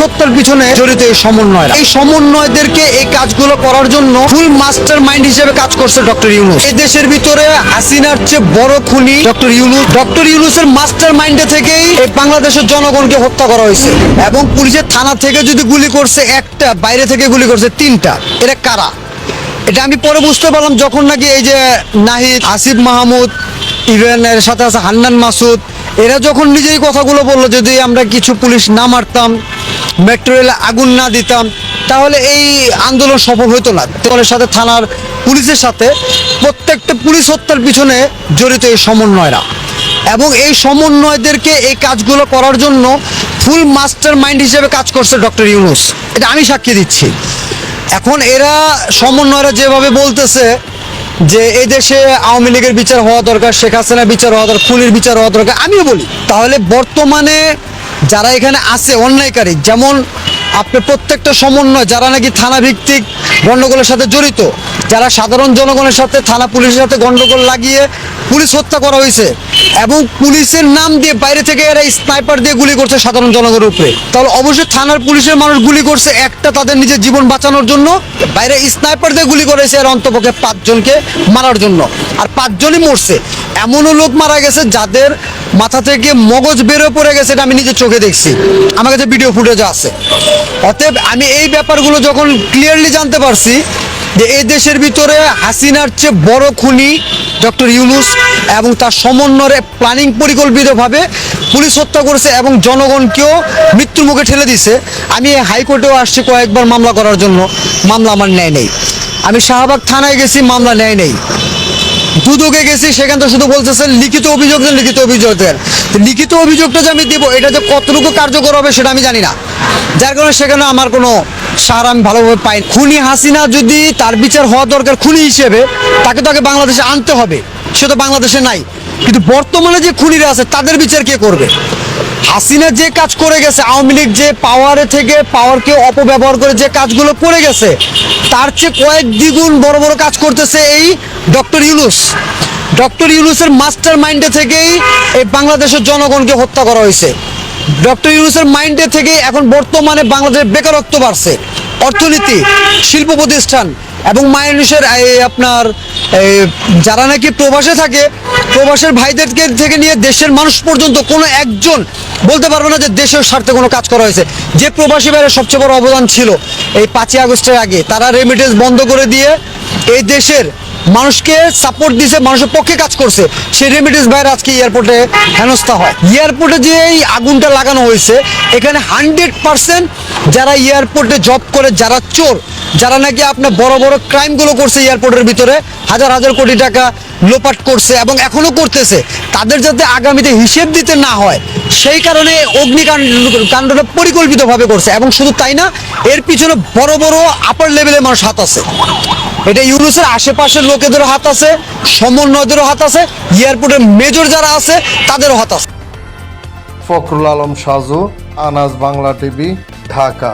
হত্যার পিছনে জড়িত এই সমন্বয়রা। এই সমন্বয়দেরকে এই কাজগুলো করার জন্য ফুল মাস্টার মাইন্ড হিসেবে কাজ করছে ডক্টর ইউনুস। এই দেশের ভিতরে হাসিনার চেয়ে বড় খুনি ডক্টর ইউনুস। ডক্টর ইউনুসের মাস্টার মাইন্ডে থেকেই এই বাংলাদেশের জনগণকে হত্যা করা হয়েছে। এবং পুলিশের থানা থেকে যদি গুলি করছে একটা, বাইরে থেকে গুলি করছে তিনটা। এটা কারা? এটা আমি পরে বুঝতে পারলাম যখন নাকি এই যে নাহিদ, আসিফ মাহমুদ ইভেন এর সাথে আছে হান্নান মাসুদ, এরা যখন নিজেই কথাগুলো বলল যদি আমরা কিছু পুলিশ না মারতাম মেট্রো রেলে আগুন না দিতাম, তাহলে এই আন্দোলন সফল হতো না। দলের সাথে থানার পুলিশের সাথে প্রত্যেকটা পুলিশ হত্যার পিছনে জড়িত এই সমন্বয়রা। এবং এই সমন্বয়দেরকে এই কাজগুলো করার জন্য ফুল মাস্টার মাইন্ড হিসেবে কাজ করছে ডক্টর ইউনুস। এটা আমি সাক্ষী দিচ্ছি। এখন এরা সমন্বয়রা যেভাবে বলতেছে যে এই দেশে আওয়ামী লীগের বিচার হওয়া দরকার, শেখ হাসিনার বিচার হওয়া দরকার, খুনির বিচার হওয়া দরকার, আমিও বলি। তাহলে বর্তমানে যারা এখানে আছে, অন্যায়কারী, যেমন আপনি প্রত্যেকটা সমন্বয়, যারা নাকি থানা ভিত্তিক গণ্ডগোলের সাথে জড়িত, যারা সাধারণ জনগণের সাথে, থানা পুলিশের সাথে গণ্ডগোল লাগিয়ে পুলিশ হত্যা করা হয়েছে, এবং পুলিশের নাম দিয়ে বাইরে থেকে এরা স্নাইপার দিয়ে গুলি করছে সাধারণ জনগণের উপরে। তাহলে অবশ্যই থানার পুলিশের মানুষ গুলি করছে, একটা তাদের নিজের জীবন বাঁচানোর জন্য, বাইরে স্নাইপার দিয়ে গুলি করেছে এর অন্তপক্ষে পাঁচজনকে মারার জন্য। আর পাঁচজনই মরছে। এমনও লোক মারা গেছে যাদের মাথা থেকে মগজ বেরো পড়ে গেছে এটা আমি নিজে চোখে দেখছি। আমার কাছে ভিডিও ফুটেজ আছে। অতএব আমি এই ব্যাপারগুলো যখন ক্লিয়ারলি জানতে পারছি যে এই দেশের ভিতরে হাসিনার চেয়ে বড় খুনি ডক্টর ইউনুস এবং তার সমন্বয়ে প্ল্যানিং পরিকল্পিতভাবে পুলিশ হত্যা করেছে এবং জনগণকেও মৃত্যুর মুখে ঠেলে দিছে, আমি হাইকোর্টেও আসছি কয়েকবার মামলা করার জন্য। মামলা আমার নেয় নেই। আমি শাহবাগ থানায় গেছি, মামলা নেয় নেই। দুদকে গেছি, সেখান থেকে শুধু বলতেছে, লিখিত অভিযোগ দেন লিখিত অভিযোগ দেন লিখিত অভিযোগটা যে আমি দেবো, এটা যে কতটুকু কার্যকর হবে সেটা আমি জানি না। যার কারণে সেখানে আমার কোনো সার আমি ভালোভাবে পাই। খুনি হাসিনা যদি তার বিচার হওয়া দরকার খুনি হিসেবে, তাকে তাকে বাংলাদেশে আনতে হবে। সে তো বাংলাদেশে নাই। কিন্তু বর্তমানে যে খুনিরা আছে, তাদের বিচার কে করবে? হাসিনা যে কাজ করে গেছে, আওয়ামী লীগ যে পাওয়ারে থেকে পাওয়ারকে অপব্যবহার করে যে কাজগুলো করে গেছে, তার চেয়ে কয়েক দ্বিগুণ বড় বড় কাজ করতেছে এই ডক্টর ইউনুস। ডক্টর ইউনুসের মাস্টার মাইন্ডে থেকেই এই বাংলাদেশের জনগণকে হত্যা করা হয়েছে। ডক্টর ইউনুসের মাইন্ডে থেকেই এখন বর্তমানে বাংলাদেশের বেকারত্ব বাড়ছে। অর্থনীতি, শিল্প প্রতিষ্ঠান এবং এই আপনার যারা নাকি প্রবাসে থাকে, প্রবাসের ভাইদেরকে থেকে নিয়ে দেশের মানুষ পর্যন্ত কোনো একজন বলতে পারবে না যে দেশের স্বার্থে কোনো কাজ করা হয়েছে। যে প্রবাসী বাইরের সবচেয়ে বড় অবদান ছিল এই পাঁচই আগস্টের আগে, তারা রেমিটেন্স বন্ধ করে দিয়ে এই দেশের মানুষকে সাপোর্ট দিছে, মানুষের পক্ষে কাজ করছে। সেই রেমিটেন্স বাইরে আজকে এয়ারপোর্টে হেনস্থা হয়। এয়ারপোর্টে যে এই আগুনটা লাগানো হয়েছে, এখানে হান্ড্রেড পার্সেন্ট যারা এয়ারপোর্টে জব করে, যারা চোর যারা নাকি আপনার বড় বড় ক্রাইমগুলো করছে এয়ারপোর্টের ভিতরে, হাজার হাজার কোটি টাকা লোপাট করছে এবং এখনও করতেছে, তাদের যাতে আগামীতে হিসেব দিতে না হয়, সেই কারণে অগ্নিকাণ্ড, কাণ্ডটা পরিকল্পিতভাবে করছে এবং শুধু তাই না, এর পিছনে বড় বড় আপার লেভেলের মানুষ হাত আছে। এটা ইউনুসের আশেপাশের লোকেদেরও হাত আছে, সমন্বয়দেরও হাত আছে, এয়ারপোর্টের মেজর যারা আছে, তাদেরও হাত আছে। ফখরুল আলম সাজু, আনাজ বাংলা টিভি, ঢাকা।